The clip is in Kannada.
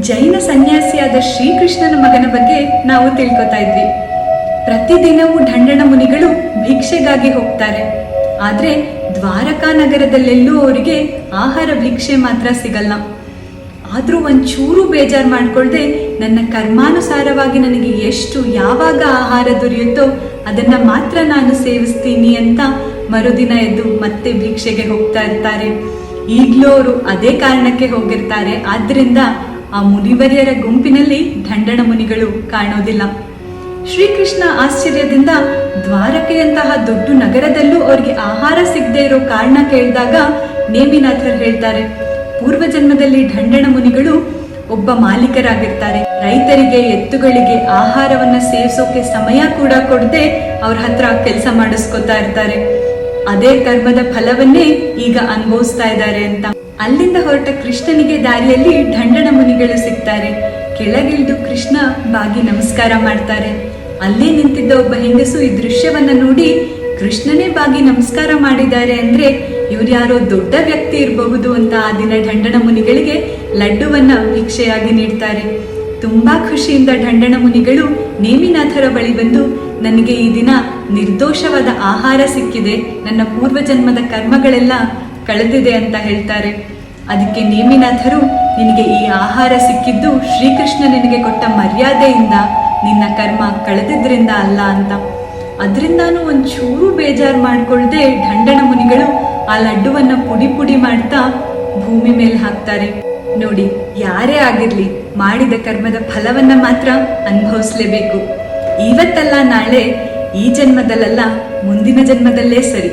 ಜೈನ ಸನ್ಯಾಸಿಯಾದ ಶ್ರೀಕೃಷ್ಣನ ಮಗನ ಬಗ್ಗೆ ನಾವು ತಿಳ್ಕೊತಾ ಇದ್ವಿ. ಪ್ರತಿದಿನವೂ ಢಂಡಣ ಮುನಿಗಳು ಭಿಕ್ಷೆಗಾಗಿ ಹೋಗ್ತಾರೆ. ಆದ್ರೆ ದ್ವಾರಕಾ ನಗರದಲ್ಲೆಲ್ಲೂ ಅವರಿಗೆ ಆಹಾರ ಭಿಕ್ಷೆ ಮಾತ್ರ ಸಿಗಲ್ಲ. ಆದರೂ ಒಂಚೂರು ಬೇಜಾರು ಮಾಡ್ಕೊಳ್ದೆ ನನ್ನ ಕರ್ಮಾನುಸಾರವಾಗಿ ನನಗೆ ಎಷ್ಟು ಯಾವಾಗ ಆಹಾರ ದೊರೆಯುತ್ತೋ ಅದನ್ನ ಮಾತ್ರ ನಾನು ಸೇವಿಸ್ತೀನಿ ಅಂತ ಮರುದಿನ ಎದ್ದು ಮತ್ತೆ ಭಿಕ್ಷೆಗೆ ಹೋಗ್ತಾ ಇರ್ತಾರೆ. ಈಗಲೂ ಅವರು ಅದೇ ಕಾರಣಕ್ಕೆ ಹೋಗಿರ್ತಾರೆ. ಆದ್ರಿಂದ ಆ ಮುನಿವರಿಯರ ಗುಂಪಿನಲ್ಲಿ ದಂಡಣ ಮುನಿಗಳು ಕಾಣೋದಿಲ್ಲ. ಶ್ರೀಕೃಷ್ಣ ಆಶ್ಚರ್ಯದಿಂದ ದ್ವಾರಕೆಯಂತಹ ದೊಡ್ಡ ನಗರದಲ್ಲೂ ಅವರಿಗೆ ಆಹಾರ ಸಿಗದೆ ಇರೋ ಕಾರಣ ಕೇಳಿದಾಗ ನೇಮಿನಾಥರ್ ಹೇಳ್ತಾರೆ, ಪೂರ್ವ ಜನ್ಮದಲ್ಲಿ ಢಂಡಣ ಮುನಿಗಳು ಒಬ್ಬ ಮಾಲೀಕರಾಗಿರ್ತಾರೆ. ರೈತರಿಗೆ, ಎತ್ತುಗಳಿಗೆ ಆಹಾರವನ್ನ ಸೇವಿಸೋಕೆ ಸಮಯ ಕೂಡ ಕೊಡದೆ ಅವ್ರ ಹತ್ರ ಕೆಲಸ ಮಾಡಿಸ್ಕೊತಾ ಇರ್ತಾರೆ. ಅದೇ ಕರ್ಮದ ಫಲವನ್ನೇ ಈಗ ಅನುಭವಿಸ್ತಾ ಇದ್ದಾರೆ ಅಂತ. ಅಲ್ಲಿಂದ ಹೊರಟ ಕೃಷ್ಣನಿಗೆ ದಾರಿಯಲ್ಲಿ ಢಂಡಣ ಮುನಿಗಳು ಸಿಗ್ತಾರೆ. ಕೆಳಗಿಳಿದು ಕೃಷ್ಣ ಬಾಗಿ ನಮಸ್ಕಾರ ಮಾಡ್ತಾರೆ. ಅಲ್ಲೇ ನಿಂತಿದ್ದ ಒಬ್ಬ ಹೆಂಗಸು ಈ ದೃಶ್ಯವನ್ನ ನೋಡಿ ಕೃಷ್ಣನೇ ಬಾಗಿ ನಮಸ್ಕಾರ ಮಾಡಿದ್ದಾರೆ ಅಂದ್ರೆ ಇವ್ರು ಯಾರೋ ದೊಡ್ಡ ವ್ಯಕ್ತಿ ಇರಬಹುದು ಅಂತ ಆ ದಿನ ಢಂಡಣ ಮುನಿಗಳಿಗೆ ಲಡ್ಡುವನ್ನ ಭಿಕ್ಷೆಯಾಗಿ ನೀಡ್ತಾರೆ. ತುಂಬಾ ಖುಷಿಯಿಂದ ಢಂಡಣ ಮುನಿಗಳು ನೇಮಿನಾಥರ ಬಳಿ ಬಂದು, ನನಗೆ ಈ ದಿನ ನಿರ್ದೋಷವಾದ ಆಹಾರ ಸಿಕ್ಕಿದೆ. ನನ್ನ ಪೂರ್ವ ಜನ್ಮದ ಕರ್ಮಗಳೆಲ್ಲ ಕಳೆದಿದೆ ಅಂತ ಹೇಳ್ತಾರೆ. ಅದಕ್ಕೆ ನೇಮಿನಾಥರು, ನಿನಗೆ ಈ ಆಹಾರ ಸಿಕ್ಕಿದ್ದು ಶ್ರೀಕೃಷ್ಣ ನಿನಗೆ ಕೊಟ್ಟ ಮರ್ಯಾದೆಯಿಂದ, ನಿನ್ನ ಕರ್ಮ ಕಳೆದಿದ್ರಿಂದ ಅಲ್ಲ ಅಂತ. ಅದರಿಂದಾನು ಒಂಚೂರು ಬೇಜಾರು ಮಾಡ್ಕೊಳ್ಳದೆ ಢಂಡನ ಮುನಿಗಳು ಆ ಲಡ್ಡುವನ್ನ ಪುಡಿ ಪುಡಿ ಮಾಡ್ತಾ ಭೂಮಿ ಮೇಲೆ ಹಾಕ್ತಾರೆ. ನೋಡಿ, ಯಾರೇ ಆಗಿರ್ಲಿ ಮಾಡಿದ ಕರ್ಮದ ಫಲವನ್ನ ಮಾತ್ರ ಅನುಭವಿಸ್ಲೇಬೇಕು. ಇವತ್ತಲ್ಲ ನಾಳೆ ಈ ಜನ್ಮದಲ್ಲ ಮುಂದಿನ ಜನ್ಮದಲ್ಲೇ ಸರಿ.